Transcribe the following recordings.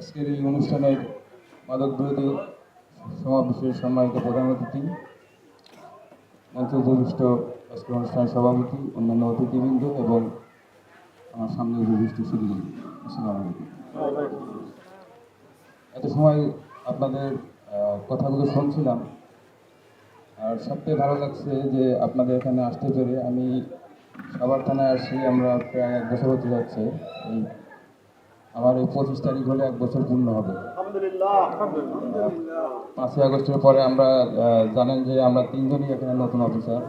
আজকের এই অনুষ্ঠানের মাদক বিরোধী সমাবেশের সম্মানিত প্রধান অতিথি মঞ্চ উপবিষ্ট আজকের অনুষ্ঠানের সভাপতি, অন্যান্য অতিথিবৃন্দ এবং আমার সামনে উপবিষ্ট আসসালামু এত সময় আপনাদের কথাগুলো শুনছিলাম, আর সবথেকে ভালো লাগছে যে আপনাদের এখানে আসতে পেরে আমি সবার থানায় আসি আমরা প্রায় এক বছর হতে যাচ্ছে এই আমার এই পঁচিশ তারিখ হলে এক বছর পূর্ণ হবে। পাঁচই আগস্টের পরে আমরা জানেন যে আমরা তিনজনই এখানে নতুন অফিসার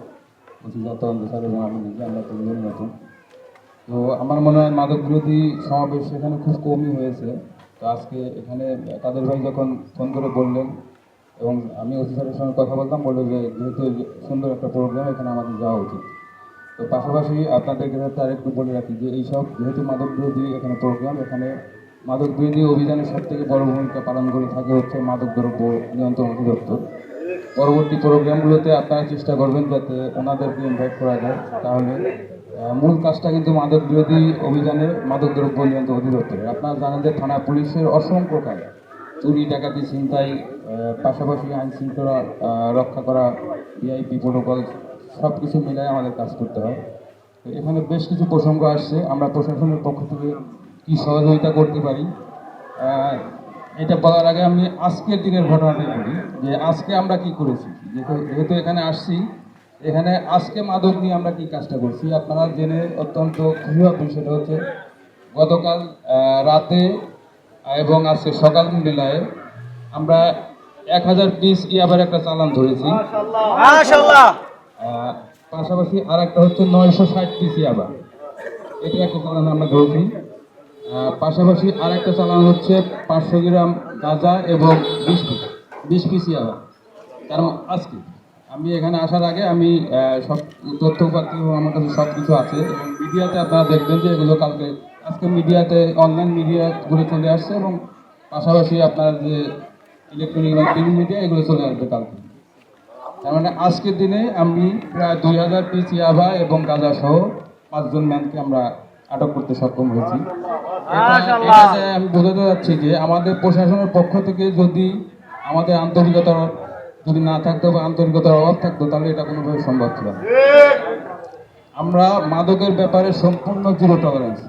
অফিসার তদন্ত স্যার এবং আমি নিজে আমরা তিনজনই নতুন। তো আমার মনে হয় মাদক বিরোধী সমাবেশ এখানে খুব কমই হয়েছে। তো আজকে এখানে কাদের ভাই যখন ফোন করে বললেন এবং আমি অফিসারের সঙ্গে কথা বলতাম বলল যে যেহেতু সুন্দর একটা প্রোগ্রাম এখানে আমাদের যাওয়া উচিত। তো পাশাপাশি আপনাদেরকে হয়তো আরেকটু বলে রাখি যে এইসব যেহেতু মাদক বিরোধী এখানে প্রোগ্রাম এখানে মাদক বিরোধী অভিযানের সব থেকে বড় ভূমিকা পালন করে থাকে হচ্ছে মাদক দ্রব্য নিয়ন্ত্রণ অধিদপ্তর। পরবর্তী প্রোগ্রামগুলোতে আপনারা চেষ্টা করবেন যাতে ওনাদেরকে ইনভাইট করা যায়। তাহলে মূল কাজটা কিন্তু মাদক বিরোধী অভিযানে মাদক দ্রব্য নিয়ন্ত্রণ অধিদপ্তরের। আপনারা জানেন যে থানা পুলিশের অসংখ্য কাজ। চুরি, ডাকাতি, ছিনতাই পাশাপাশি আইন শৃঙ্খলা রক্ষা করা, ভিআইপি প্রোটোকল সব কিছু মিলাই আমাদের কাজ করতে হয়। এখানে বেশ কিছু প্রসঙ্গ আসছে। আমরা প্রশাসনের পক্ষ থেকে কী সহযোগিতা করতে পারি? এটা বলার আগে আমি আজকের দিনের ঘটনাটাই বলি যে আজকে আমরা কি করেছি? যেহেতু এখানে আসছি, এখানে আজকে মাদক নিয়ে আমরা কি কাজটা করছি? আপনারা জেনে অত্যন্ত খুশি হবেন, সেটা হচ্ছে গতকাল রাতে এবং আজকে সকাল মিলায় আমরা এক হাজার পিস ইয়াবার একটা চালান ধরেছি। পাশাপাশি আর একটা হচ্ছে নয়শো ষাট পিস ইয়াবা এটা একটা চালান আমরা ধরেছি। পাশাপাশি আর একটা চালান হচ্ছে পাঁচশো গ্রাম গাঁজা এবং বিশ পিস বিশ পিসি ইয়াবা তার মা- আজকে আমি এখানে আসার আগে আমি সব তথ্য উপাত্ত আমার কাছে সব কিছু আছে এবং মিডিয়াতে আপনারা দেখবেন যে এগুলো কালকে, আজকে মিডিয়াতে অনলাইন মিডিয়াগুলো চলে আসছে এবং পাশাপাশি আপনার যে ইলেকট্রনিক এবং প্রিন্ট মিডিয়া এগুলো চলে আসবে কালকে। তার মানে আজকের দিনে আমি প্রায় দুই হাজার পিস ইয়াবা এবং গাঁজা সহ পাঁচজন ম্যানকে আমরা আটক করতে সক্ষম হয়েছি। এটা- আমি বোঝাতে যাচ্ছি যে আমাদের প্রশাসনের পক্ষ থেকে যদি আমাদের আন্তরিকতার যদি না থাকতো বা আন্তরিকতার অভাব থাকতো তাহলে এটা কোনোভাবে সম্ভব ছিল না। আমরা মাদকের ব্যাপারে সম্পূর্ণ জিরো টলারেন্স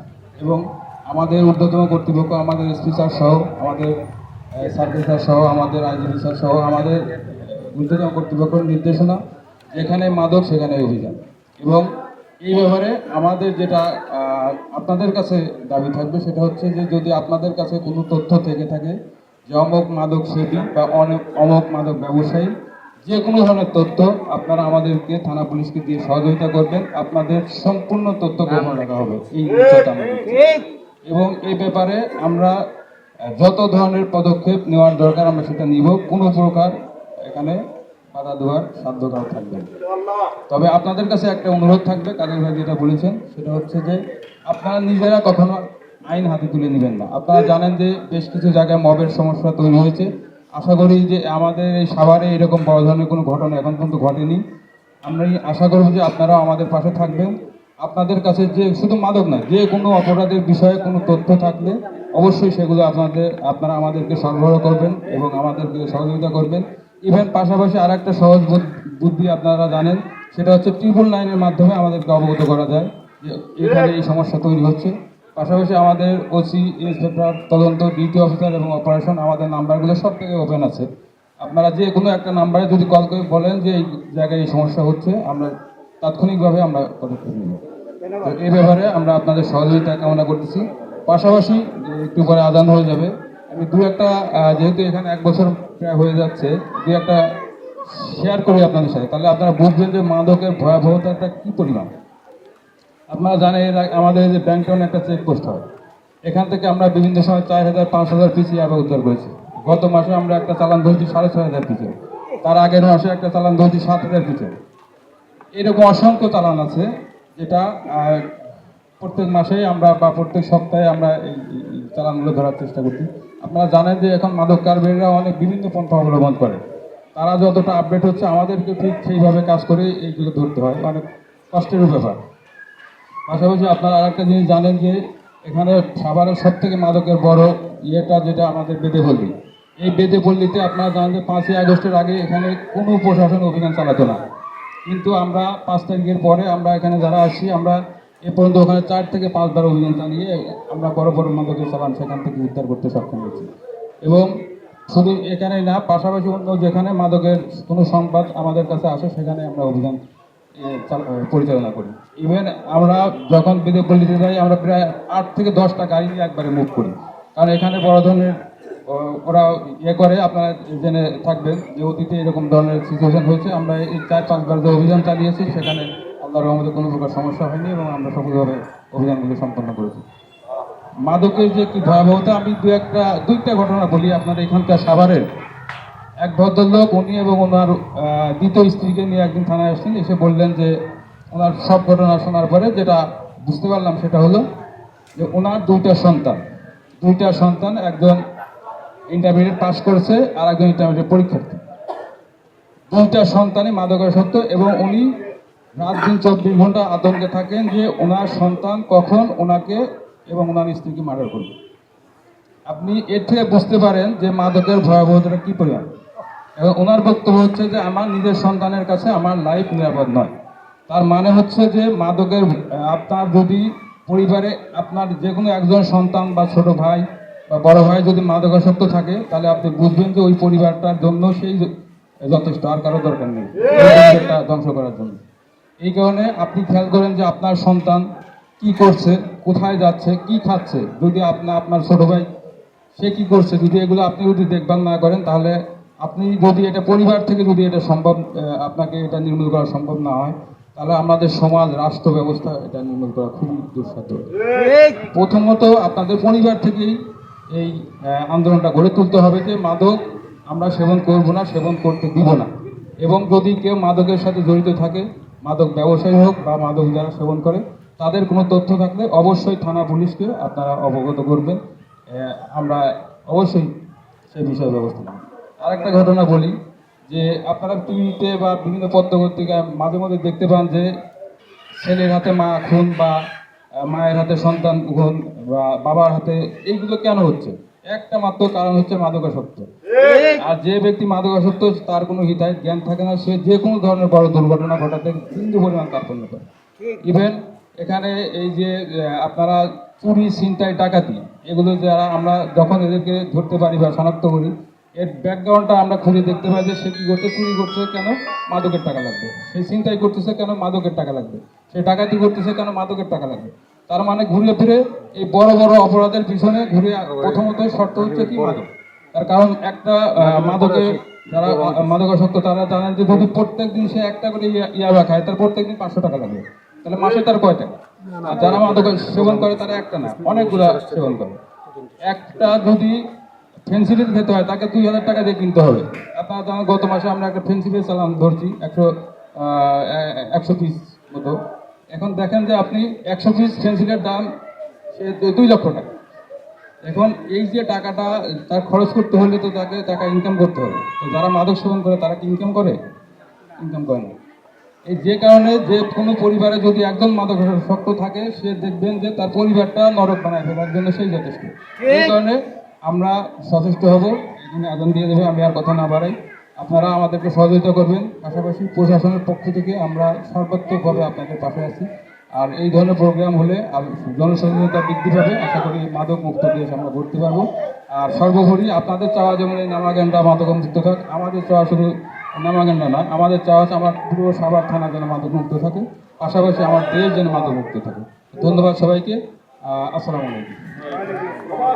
এবং আমাদের ঊর্ধ্বতন কর্তৃপক্ষ আমাদের এসপি স্যার সহ আমাদের সার্ভিস স্যার সহ আমাদের আইজিবি স্যার সহ আমাদের ঊর্ধ্বতন কর্তৃপক্ষের নির্দেশনা যেখানে মাদক, সেখানে অভিযান। এবং এই ব্যাপারে আমাদের যেটা আপনাদের কাছে দাবি থাকবে সেটা হচ্ছে যে যদি আপনাদের কাছে কোনো তথ্য থেকে থাকে যে অমক মাদক সেবী বা অনেক অমক মাদক ব্যবসায়ী, যে কোনো ধরনের তথ্য আপনারা আমাদেরকে থানা পুলিশকে দিয়ে সহযোগিতা করবেন। আপনাদের সম্পূর্ণ তথ্য গোপন রাখা হবে। এই এবং এই ব্যাপারে আমরা যত ধরনের পদক্ষেপ নেওয়ার দরকার আমরা সেটা নিব। কোনো প্রকার এখানে বাধা দেওয়ার সাধ্য থাকবে। তবে আপনাদের কাছে একটা অনুরোধ থাকবে, কাদের ভাই যেটা বলেছেন, সেটা হচ্ছে যে আপনারা নিজেরা কখনো আইন হাতে তুলে নেবেন না। আপনারা জানেন যে বেশ কিছু জায়গায় মবের সমস্যা তৈরি হয়েছে। আশা করি যে আমাদের এই সাভারে এরকম বড় ধরনের কোনো ঘটনা এখন পর্যন্ত ঘটেনি। আমরা আশা করব যে আপনারাও আমাদের পাশে থাকবেন। আপনাদের কাছে যে শুধু মাদক না যে কোনো অপরাধের বিষয়ে কোনো তথ্য থাকলে অবশ্যই সেগুলো আপনাদের, আপনারা আমাদেরকে সরবরাহ করবেন এবং আমাদেরকে সহযোগিতা করবেন। ইভেন পাশাপাশি আর একটা সহজ বুদ- বুদ্ধি আপনারা জানেন, সেটা হচ্ছে ট্রিপল নাইনের মাধ্যমে আমাদেরকে অবগত করা যায় যে এখানে এই সমস্যা তৈরি হচ্ছে। পাশাপাশি আমাদের ওসি ইন্সপেক্টর তদন্ত ডিউটি অফিসার এবং অপারেশন আমাদের নাম্বারগুলো সব থেকে ওপেন আছে। আপনারা যে কোনো একটা নাম্বারে যদি কল করে বলেন যে এই জায়গায় এই সমস্যা হচ্ছে, আমরা তাৎক্ষণিকভাবে আমরা পদক্ষেপ নেব। এই ব্যাপারে আমরা আপনাদের সহযোগিতা কামনা করতেছি। পাশাপাশি একটু পরে আদান হয়ে যাবে। আমি দু একটা যেহেতু এখানে এক বছর প্রায় হয়ে যাচ্ছে, দু একটা শেয়ার করি আপনাদের সাথে। তাহলে আপনারা বুঝবেন যে মাদকের ভয়াবহতাটা কী পরিমাণ। আপনারা জানেন আমাদের যে ব্যাংকটাউন একটা চেক চেকপোস্ট হয়। এখান থেকে আমরা বিভিন্ন সময় চার হাজার, পাঁচ হাজার পিসি আবার উদ্ধার করেছি। গত মাসে আমরা একটা চালান ধরেছি সাড়ে ছয় হাজার পিসে তার আগের মাসে একটা চালান ধরেছি সাত হাজার পিসে এরকম অসংখ্য চালান আছে, যেটা প্রত্যেক মাসেই আমরা বা প্রত্যেক সপ্তাহে আমরা এই চালানগুলো ধরার চেষ্টা করছি। আপনারা জানেন যে এখন মাদক কারবারিরা অনেক বিভিন্ন পন্থা অবলম্বন করে। তারা যতটা আপডেট হচ্ছে আমাদেরকে ঠিক সেইভাবে কাজ করে এইগুলো ধরতে হয়। অনেক কষ্টেরও ব্যাপার। পাশাপাশি আপনারা আরেকটা জিনিস জানেন যে, এখানে সাভারের সব থেকে মাদকের বড় ইয়েটা যেটা আমাদের বেদে পল্লী এই বেদে পল্লীতে আপনারা জানেন যে পাঁচই আগস্টের আগে এখানে কোনো প্রশাসন অভিযান চালাতো না। কিন্তু আমরা পাঁচ তারিখের পরে আমরা এখানে যারা আসি আমরা এ পর্যন্ত ওখানে চার থেকে পাঁচবার অভিযান চালিয়ে আমরা বড় বড় মাদকের চালান, সেখান থেকে উদ্ধার করতে সক্ষম হয়েছি। এবং শুধু এখানে না, পাশাপাশি অন্য যেখানে মাদকের কোনো সংবাদ আমাদের কাছে আসে, সেখানে আমরা অভিযান পরিচালনা করি। ইভেন আমরা যখন বিদেশ পল্লীতে যাই, আমরা প্রায় আট থেকে দশটা গাড়ি নিয়ে একবারে মুভ করি। কারণ এখানে বড় ধরনের ওরা ইয়ে করে, আপনারা জেনে থাকবেন যে অতীতে এরকম ধরনের সিচুয়েশন হয়েছে। আমরা এই চার পাঁচবার যে অভিযান চালিয়েছি, সেখানে আল্লাহর রহমতে কোনো প্রকার সমস্যা হয়নি এবং আমরা সফলভাবে অভিযানগুলো সম্পন্ন করেছি। মাদকের যে কি ভয়াবহতা, আমি দু একটা, দুইটা ঘটনা বলি আপনার এখানকার সাভারের। এক ভদ্রলোক, উনি এবং ওনার দ্বিতীয় স্ত্রীকে নিয়ে একদিন থানায় আসলেন এসে বললেন যে ওনার সব ঘটনা শোনার পরে যেটা বুঝতে পারলাম সেটা হলো যে ওনার দুইটা সন্তান। দুইটা সন্তান, একজন ইন্টারমিডিয়েট পাস করেছে আর একজন ইন্টারমিডিয়েট পরীক্ষার্থী। দুইটা সন্তানই মাদকাসক্ত এবং উনি রাত দিন চব্বিশ ঘণ্টা আতঙ্কে থাকেন যে ওনার সন্তান কখন ওনাকে এবং ওনার স্ত্রীকে মার্ডার করবে। আপনি এর থেকে বুঝতে পারেন যে মাদকের ভয়াবহতাটা কি পরিমাণ। এবং ওনার বক্তব্য হচ্ছে যে আমার নিজের সন্তানের কাছে আমার লাইফ নিরাপদ নয়। তার মানে হচ্ছে যে মাদকের আপনার যদি পরিবারে আপনার যে কোনো একজন সন্তান বা ছোট ভাই বা বড় ভাই যদি মাদকাসক্ত থাকে তাহলে আপনি বুঝবেন যে ওই পরিবারটার জন্য সেই যথেষ্ট আর কারও দরকার নেই। ধ্বংস করার জন্য। এই কারণে আপনি খেয়াল করেন যে আপনার সন্তান কি করছে, কোথায় যাচ্ছে, কি খাচ্ছে। যদি আপনার আপনার ছোট ভাই সে কি করছে, যদি এগুলো আপনি যদি দেখভাল না করেন, তাহলে আপনি যদি এটা পরিবার থেকে যদি এটা সম্ভব আপনাকে এটা নির্মূল করা সম্ভব না হয়, তাহলে আমাদের সমাজ, রাষ্ট্র ব্যবস্থা এটা নির্মূল করা খুবই দুঃসাধ্য। প্রথমত আপনাদের পরিবার থেকেই এই আন্দোলনটা গড়ে তুলতে হবে যে মাদক আমরা সেবন করব না, সেবন করতে দিব না। এবং যদি কেউ মাদকের সাথে জড়িত থাকে মাদক ব্যবসায়ী হোক বা মাদক যারা সেবন করে, তাদের কোনো তথ্য থাকলে অবশ্যই থানা পুলিশকে আপনারা অবগত করবেন। আমরা অবশ্যই সেই বিষয়ে ব্যবস্থা নেব। আরেকটা ঘটনা বলি, যে আপনারা টিভিতে বা বিভিন্ন পত্রপত্রিকায় মাঝে মাঝে দেখতে পান যে, ছেলের হাতে মা খুন বা মায়ের হাতে সন্তান খুন বা বাবার হাতে, এইগুলো কেন হচ্ছে? একটা মাত্র কারণ হচ্ছে মাদকাসক্ত। আর যে ব্যক্তি মাদকাসক্ত তার কোনো হিতায় জ্ঞান থাকে না। সে যে কোনো ধরনের বড় দুর্ঘটনা ঘটাতে বিন্দু পরিমাণ কার্পণ্য করে। ইভেন এখানে এই যে আপনারা চুরি ছিনতাই ডাকাতি এগুলো যারা আমরা যখন এদেরকে ধরতে পারি বা শনাক্ত করি এর ব্যাকগ্রাউন্ডটা আমরা খুঁজে দেখতে পাই যে সে কি করছে চুরি করছে কেন মাদকের টাকা লাগবে? সে ছিনতাই করতেছে কেন মাদকের টাকা লাগবে? সে ডাকাতি করতেছে কেন মাদকের টাকা লাগবে? তার মানে ঘুরে ফিরে এই বড় বড় অপরাধের পিছনে ঘুরে প্রথমত শর্ত হচ্ছে কি মাদক? তার কারণ একটা মাদকে যারা মাদকাসক্ত তারা জানেন যে যদি প্রত্যেক দিন সে একটা করে ইয়া- ইয়াবা খায় তার প্রত্যেক দিন পাঁচশো টাকা লাগবে তাহলে মাসে তার কয় টাকা? আর যারা মাদক সেবন করে তারা একটা না অনেকগুলো সেবন করে। একটা যদি ফেন্সিডিল খেতে হয় তাকে দুই হাজার টাকা দিয়ে কিনতে হবে। আপনারা জানেন গত মাসে আমরা একটা ফেন্সিডিল চালান ধরছি একশো একশো পিস মতো। এখন দেখেন যে আপনি একশো পিস ফেন্সিলের দাম সে দুই লক্ষ টাকা। এখন এই যে টাকাটা তার খরচ করতে হলে তো তাকে টাকা ইনকাম করতে হবে। তো যারা মাদক সেবন করে তারা কি ইনকাম করে? ইনকাম করে না। এই যে কারণে যে কোনো পরিবারে যদি একজন মাদক শক্ত থাকে সে দেখবেন যে তার পরিবারটা নরক বানায় ফেলার জন্য সেই যথেষ্ট। এই কারণে আমরা সচেষ্ট হব। এখানে আদান দিয়ে দেবে আমি আর কথা না বাড়াই। আপনারা আমাদেরকে সহযোগিতা করবেন। পাশাপাশি প্রশাসনের পক্ষ থেকে আমরা সর্বাত্মকভাবে আপনাদের পাশে আছি। আর এই ধরনের প্রোগ্রাম হলে জনসচেতনতা বৃদ্ধি পাবে। আশা করি মাদক মুক্ত দেশ আমরা করতে পারব। আর সর্বোপরি আপনাদের চাওয়া যেমন এই নামাগেন্ডা মাদক মুক্ত থাক, আমাদের চাওয়া শুধু নামাগেন্ডা না, আমাদের চাওয়া হচ্ছে আমার পুরো সাভার থানা যেন মাদক মুক্ত থাকে। পাশাপাশি আমার দেশ যেন মাদক মুক্ত থাকে। ধন্যবাদ সবাইকে। আসসালামু আলাইকুম।